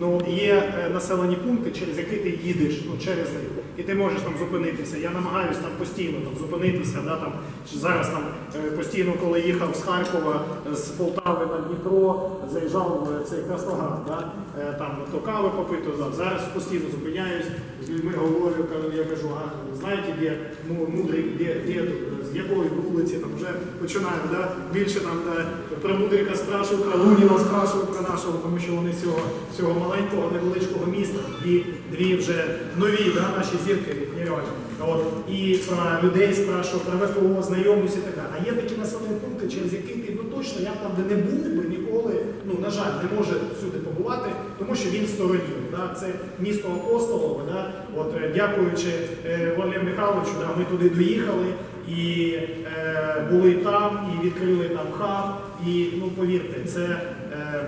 Ну, є е, населені пункти, через які ти їдеш, ну, через них, і ти можеш там зупинитися. Я намагаюся там постійно там, зупинитися. Да, там, зараз там е, постійно, коли їхав з Харкова, з Полтави Дніпро, заїжджав в цей Красноград, да, е, там то кави попити, да. зараз постійно зупиняюсь, з людьми говорю, я кажу, а знаєте, де мудрий, де, де з якої вулиці, там вже починаю, да, більше там да, про Мудрика спрашиваю, про Луніна спрашиваю про нашого, тому що вони з цього, цього маленького невеличкого міста, дві, дві вже нові да, наші зірки генеральні. От, і про людей спрашиваю, про ВПО, знайомлюся і так далі. А є такі населені пункти, через які ти точно я де не був би ніколи, ну на жаль, не може всюди побувати, тому що він в стороні. Да? Це місто Апостолове. Да? От, е, дякуючи е, Валерію Михайловичу, да, ми туди доїхали і е, були там, і відкрили там хаб. І ну повірте, це. Е,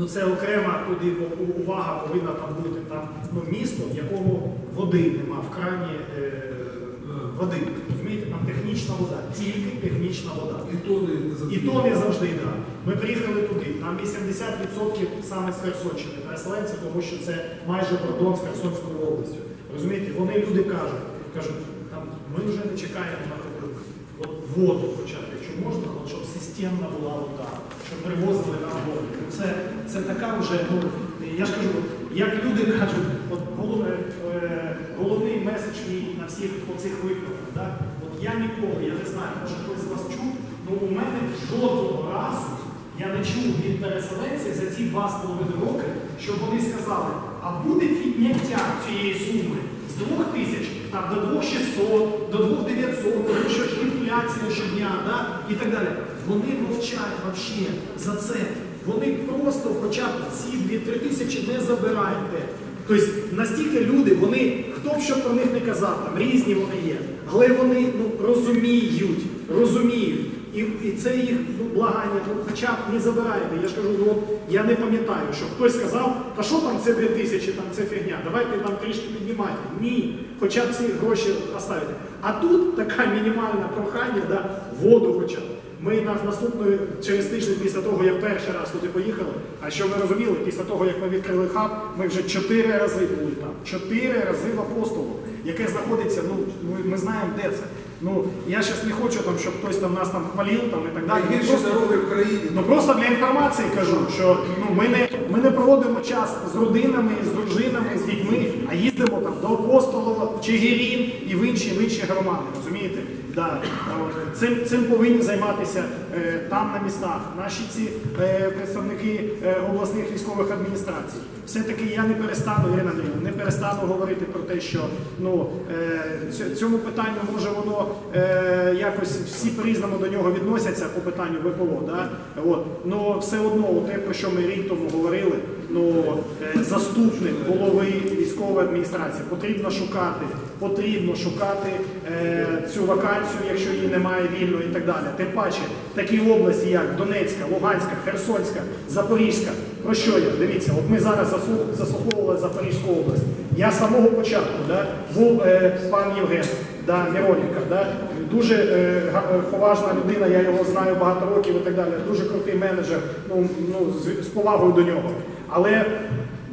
Ну це окрема туди увага повинна там бути там ну, місто, в якому води нема в крані е, води. Розумієте, там технічна вода, тільки технічна вода. І то не, завжди. І то не завжди так. Ми приїхали туди. Там 80% саме з Херсонщини переселенці, тому що це майже кордон з Херсонською областю. Розумієте, вони люди кажуть, кажуть, там ми вже не чекаємо на ходу. От воду хоча б, якщо можна, от, щоб системна була вода, щоб привозили нам воду. Це, це така вже, ну я ж кажу, як люди кажуть, от головне, е, головний меседж мій на всіх оцих викликах. Да? От я ніколи, я не знаю, може хтось з вас чув, ну у мене жодного разу я не чув від переселенців за ці два з половиною роки, щоб вони сказали, а буде підняття цієї суми з двох тисяч там, до 2600, до 2900, тому що ж інфляція щодня, да? і так далі. Вони мовчать вообще за це. Вони просто хоча б ці 2-3 тисячі не забирайте. Тобто настільки люди, вони, хто б що про них не казав, там різні вони є, але вони ну, розуміють, розуміють. І, і це їх ну, благання, ну, хоча б не забирайте. Я ж кажу, ну, я не пам'ятаю, що хтось сказав, та що там це 2 тисячі, там це фігня, давайте там трішки піднімайте. Ні, хоча б ці гроші оставити. А тут така мінімальна прохання, да, воду хоча б. Ми на наступної через тиждень після того, як перший раз туди поїхали, а що ви розуміли, після того, як ми відкрили хаб, ми вже чотири рази були там. Чотири рази в апостолу, яке знаходиться, ну ми, ми знаємо, де це. Ну я зараз не хочу, там, щоб хтось там нас там хвалив там, і так далі. Ну, просто- дороги в країні. Ну просто для інформації кажу, що ну, ми, не, ми не проводимо час з родинами, з дружинами, з дітьми, а їздимо там до Апостолова, Чигирін і в інші, в інші громади. Розумієте? Да. Цим, цим повинні займатися там на містах. Наші ці е, представники е, обласних військових адміністрацій. Все-таки я не перестану, Ірина Андріївна, не перестану говорити про те, що ну, е, цьому питанню може воно е, якось всі по-різному до нього відносяться по питанню ВПО. Да? От. Но все одно, те, про що ми рік тому говорили, ну, е, заступник голови військової адміністрації потрібно шукати, потрібно шукати е, цю вакансію, якщо її немає вільно і так далі. Тим паче, такі області, як Донецька, Луганська, Херсонська, Запорізька. Про що я? Дивіться, от ми зараз заслуховували Запорізьку область. Я з самого початку да, був е, пан Євген, да, Міроненко, да, дуже е, е, поважна людина, я його знаю багато років і так далі. Дуже крутий менеджер, ну, ну, з, з повагою до нього. Але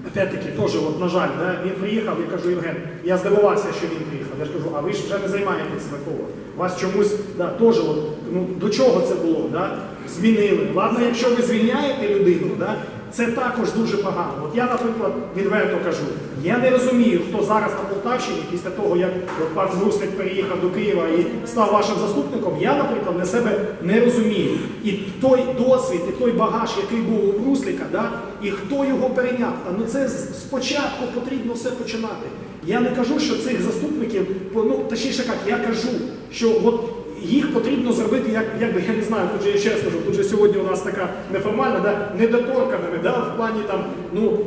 опять-таки, теж, от, на жаль, да, він приїхав, я кажу, Євген, я здивувався, що він приїхав. Я ж кажу, а ви ж вже не займаєтесь такого. Вас чомусь да, теж, от, ну, до чого це було? Да? Змінили. Ладно, якщо ви звільняєте людину, да, це також дуже погано. От я, наприклад, відверто кажу, я не розумію, хто зараз на Полтавщині, після того, як от пан Гурсик переїхав до Києва і став вашим заступником, я, наприклад, для себе не розумію. І той досвід, і той багаж, який був у Русліка, да, і хто його перейняв. Та, ну це спочатку потрібно все починати. Я не кажу, що цих заступників, ну точніше як, я кажу, що от їх потрібно зробити, як, би, я не знаю, тут же я ще раз кажу, тут же сьогодні у нас така неформальна, да, недоторканими, да, в плані там, ну,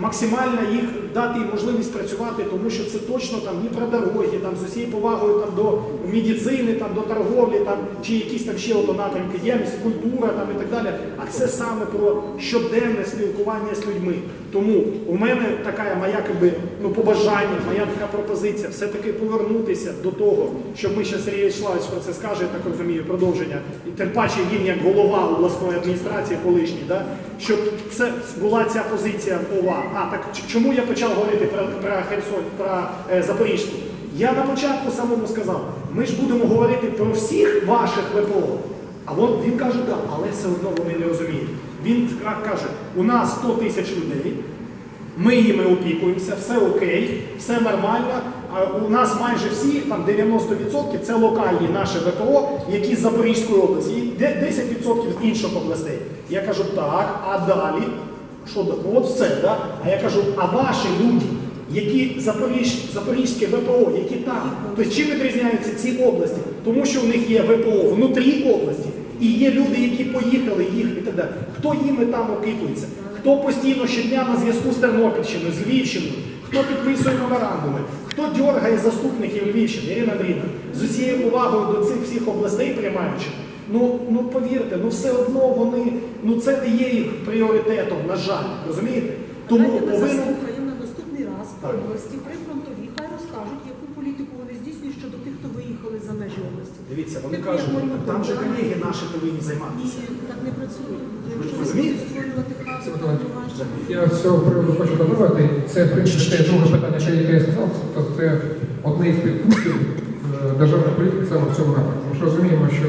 максимально їх дати можливість працювати, тому що це точно там ні про дороги, там з усією повагою там до медицини, там до торговлі, там чи якісь там ще ото напрямки, діяльність, культура там і так далі. А це саме про щоденне спілкування з людьми. Тому у мене така моя якби, ну, побажання, моя така пропозиція все-таки повернутися до того, щоб ми ще Сергій Вячеславович про це скаже, я так розумію, продовження. І тим паче він як голова обласної адміністрації колишній, да? щоб це була ця позиція ОВА. А так чому я почав говорити про, про Херсон, про е, Запоріжжя? Я на початку самому сказав, ми ж будемо говорити про всіх ваших ВПО. А вон, він каже, так, але все одно вони не розуміють. Він каже, у нас 100 тисяч людей, ми їми опікуємося, все окей, все нормально. У нас майже всі, там 90% це локальні наші ВПО, які з Запорізької області, і 10% з інших областей. Я кажу, так, а далі? Що? От все, да? А я кажу, а ваші люди, які Запоріж, Запорізьке ВПО, які там, то чим відрізняються ці області? Тому що в них є ВПО внутрі області, і є люди, які поїхали їх і так далі. Хто їми там опікується? Хто постійно щодня на зв'язку з Тернопільщиною, з Львівщиною, хто підписує меморандуми, хто дьоргає заступників Львівщини, Ірина Андрійовна, з усією повагою до цих всіх областей приймаючи. Ну, ну повірте, ну все одно вони, ну це не є їх пріоритетом, на жаль, розумієте? Тому повинен. на наступний раз області прифронтові, хай розкажуть, яку політику вони здійснюють щодо тих, хто виїхали за межі області. Дивіться, вони кажуть, там же колеги наші повинні І займатися. так не працює. Якщо ви розумієте? Я з цього приводу хочу додати. Це в принципі те друге питання, що яке я сказав, то це одне із підпунктів е, державної політики саме в цьому напрямку. Ми ж розуміємо, що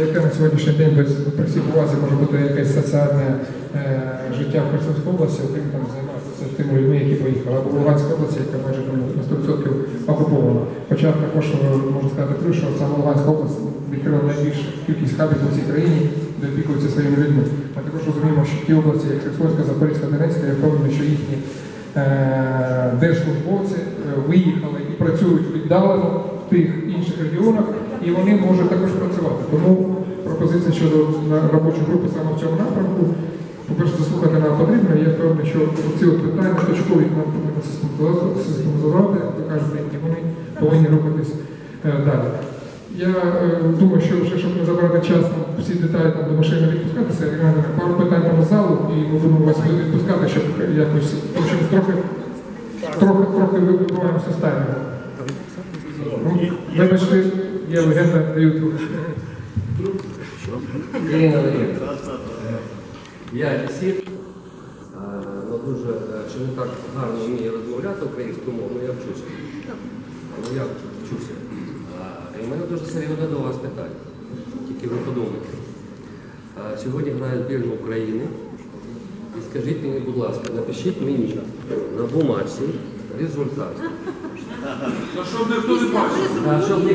яке на сьогоднішній день без всій повазі може бути якесь соціальне е, життя в Херсонській області, окрім там займатися тими людьми, які поїхали, або в Луганській області, яка майже там на 100% окупована. Хоча також е, можна сказати, що саме Луганська область відкрила найбільшу кількість хабів по всій країні, де опікуються своїми людьми. Ми також розуміємо, що ті області, як Херсонська, Запорізька, Донецька, я впевнений, що їхні е, держслужбовці е, виїхали і працюють віддалено в тих інших регіонах, і вони можуть також працювати. Тому пропозиція щодо робочої групи саме в цьому напрямку. По-перше, заслухати нам потрібно. Я впевнений, що ці от питання точкові нам потрібно систематизувати, ви і вони повинні рухатись е, далі. Я е, думаю, що вже щоб не забрати час на всі деталі там, до машини відпускатися, Ірина, пару питань з залу, і ми будемо вас відпускати, щоб якось тому що трохи, трохи, трохи вибиваємося таймера. Ну, Вибачте, я легенда Ютуб. Ірина Валерійовна, я лісів, але дуже е, чи не так гарно вміє розмовляти українською мовою, я вчуся. Ну, я вчуся. І в мене дуже серйозне до вас питання. Тільки ви подумайте. Сьогодні грає збірна України. І скажіть мені, будь ласка, напишіть мені на бумажці результат. Та щоб ніхто не бачив.